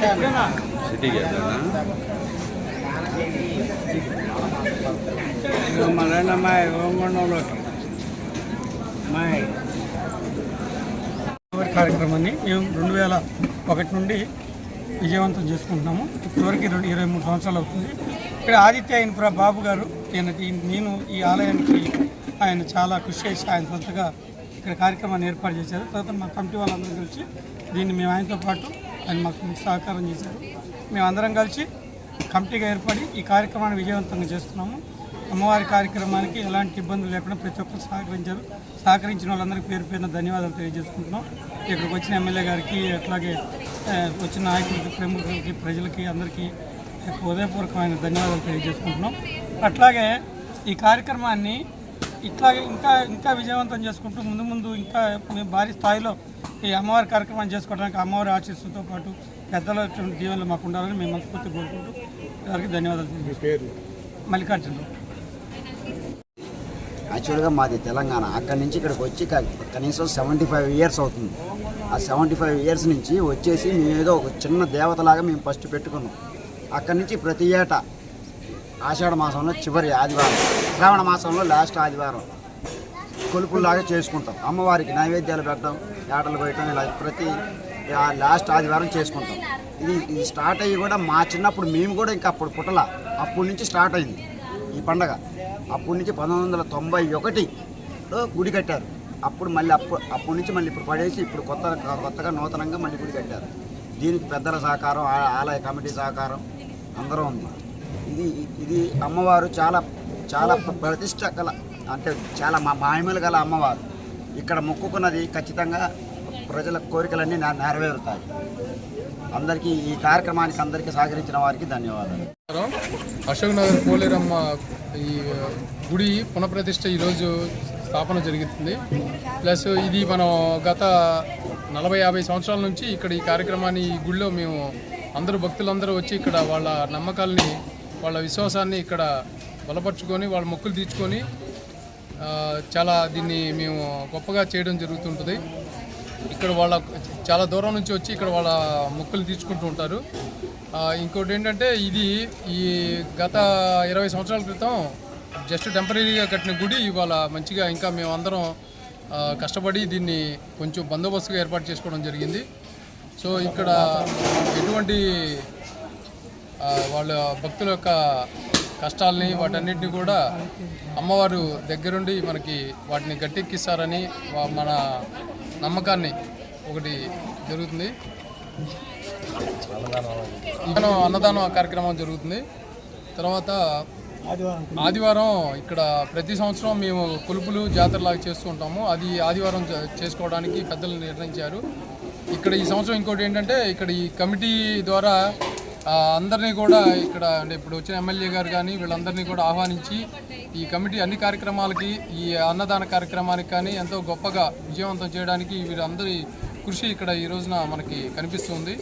City గేట్లేనా మళ్ళీ అమ్మాయి కార్యక్రమాన్ని మేము రెండు వేల ఒకటి నుండి విజయవంతం చేసుకుంటున్నాము. ఇప్పటివరకు రెండు ఇరవై మూడు సంవత్సరాలు అవుతుంది. ఇక్కడ ఆదిత్య ఇన్ఫ్రా బాబు గారు ఈయన నేను ఈ ఆలయానికి ఆయన చాలా కృషి చేసి ఆయన సొంతగా ఇక్కడ కార్యక్రమాన్ని ఏర్పాటు చేశారు. తర్వాత మా కమిటీ వాళ్ళందరూ కలిసి దీన్ని మేము ఆయనతో పాటు ఆయన మాకు సహకారం చేశారు. మేమందరం కలిసి కమిటీగా ఏర్పడి ఈ కార్యక్రమాన్ని విజయవంతంగా చేస్తున్నాము. అమ్మవారి కార్యక్రమానికి ఎలాంటి ఇబ్బందులు లేకుండా ప్రతి ఒక్కరు సహకరించారు. సహకరించిన వాళ్ళందరికీ పేరు పేరున ధన్యవాదాలు తెలియజేసుకుంటున్నాం. ఇక్కడికి వచ్చిన ఎమ్మెల్యే గారికి అట్లాగే వచ్చిన నాయకులకి ప్రముఖులకి ప్రజలకి అందరికీ హృదయపూర్వకమైన ధన్యవాదాలు తెలియజేసుకుంటున్నాం. అట్లాగే ఈ కార్యక్రమాన్ని ఇట్లాగే ఇంకా ఇంకా విజయవంతం చేసుకుంటూ ముందు ముందు ఇంకా మేము భారీ స్థాయిలో ఈ అమ్మవారి కార్యక్రమాన్ని చేసుకోవడానికి అమ్మవారి ఆశీస్సుతో పాటు పెద్దల దీవెనలు మాకు ఉండాలని మేము మనస్ఫూర్తి కోరుకుంటూ వారికి ధన్యవాదాలు మల్లికార్జునరావు యాక్చువల్గా మాది తెలంగాణ. అక్కడి నుంచి ఇక్కడికి వచ్చి కనీసం సెవెంటీ ఫైవ్ ఇయర్స్ అవుతుంది. ఆ సెవెంటీ ఫైవ్ ఇయర్స్ నుంచి వచ్చేసి మేము ఏదో ఒక చిన్న దేవతలాగా మేము ఫస్ట్ పెట్టుకున్నాం. అక్కడి నుంచి ప్రతి ఏటా ఆషాఢ మాసంలో చివరి ఆదివారం శ్రావణ మాసంలో లాస్ట్ ఆదివారం కొలుపుల్లాగా చేసుకుంటాం. అమ్మవారికి నైవేద్యాలు పెట్టడం ఏటలు కోయటం ఇలా ప్రతి ఆ లాస్ట్ ఆదివారం చేసుకుంటాం. ఇది ఇది స్టార్ట్ అయ్యి కూడా మా చిన్నప్పుడు మేము కూడా ఇంకా అప్పుడు పుట్టల. అప్పటి నుంచి స్టార్ట్ అయింది ఈ పండగ. అప్పటి నుంచి పంతొమ్మిది వందల తొంభై ఒకటిలో గుడి కట్టారు. అప్పుడు మళ్ళీ అప్పుడు అప్పటి నుంచి మళ్ళీ ఇప్పుడు పడేసి ఇప్పుడు కొత్త కొత్తగా నూతనంగా మళ్ళీ గుడి కట్టారు. దీనికి పెద్దల సహకారం ఆలయ కమిటీ సహకారం అందరూ ఉంది ఇది ఇది అమ్మవారు చాలా చాలా ప్రతిష్ట గల అంటే చాలా మా మాయమలు గల అమ్మవారు. ఇక్కడ మొక్కుకున్నది ఖచ్చితంగా ప్రజల కోరికలన్నీ నెరవేరుతాయి. అందరికీ ఈ కార్యక్రమానికి అందరికీ సహకరించిన వారికి ధన్యవాదాలు. అశోక్ నగర్ పోలేరమ్మ ఈ గుడి పునఃప్రతిష్ఠ ఈరోజు స్థాపన జరుగుతుంది ప్లస్ ఇది మనం గత నలభై యాభై సంవత్సరాల నుంచి ఇక్కడ ఈ కార్యక్రమాన్ని ఈ గుడిలో మేము అందరూ భక్తులందరూ వచ్చి ఇక్కడ వాళ్ళ నమ్మకాలని వాళ్ళ విశ్వాసాన్ని ఇక్కడ బలపరుచుకొని వాళ్ళ మొక్కులు తీర్చుకొని చాలా దీన్ని మేము గొప్పగా చేయడం జరుగుతుంటుంది. ఇక్కడ వాళ్ళ చాలా దూరం నుంచి వచ్చి ఇక్కడ వాళ్ళ మొక్కులు తీర్చుకుంటూ ఉంటారు. ఇంకోటి ఏంటంటే ఇది ఈ గత ఇరవై సంవత్సరాల క్రితం జస్ట్ టెంపరీగా కట్టిన గుడి ఇవాళ మంచిగా ఇంకా మేము అందరం కష్టపడి దీన్ని కొంచెం బందోబస్తుగా ఏర్పాటు చేసుకోవడం జరిగింది. సో ఇక్కడ ఎటువంటి వాళ్ళ భక్తుల యొక్క కష్టాలని వాటన్నిటిని కూడా అమ్మవారు దగ్గరుండి మనకి వాటిని గట్టెక్కిస్తారని మన నమ్మకాన్ని ఒకటి జరుగుతుంది. మనం అన్నదానం కార్యక్రమం జరుగుతుంది. తర్వాత ఆదివారం ఇక్కడ ప్రతి సంవత్సరం మేము కొలుపులు జాతరలాగా చేస్తూ ఉంటాము. అది ఆదివారం చేసుకోవడానికి పెద్దలు నిర్ణయించారు. ఇక్కడ ఈ సంవత్సరం ఇంకోటి ఏంటంటే ఇక్కడ ఈ కమిటీ ద్వారా అందరినీ కూడా ఇక్కడ అంటే ఇప్పుడు వచ్చిన ఎమ్మెల్యే గారు కానీ వీళ్ళందరినీ కూడా ఆహ్వానించి ఈ కమిటీ అన్ని కార్యక్రమాలకి ఈ అన్నదాన కార్యక్రమానికి కానీ ఎంతో గొప్పగా విజయవంతం చేయడానికి వీరందరి కృషి ఇక్కడ ఈ రోజున మనకి కనిపిస్తుంది.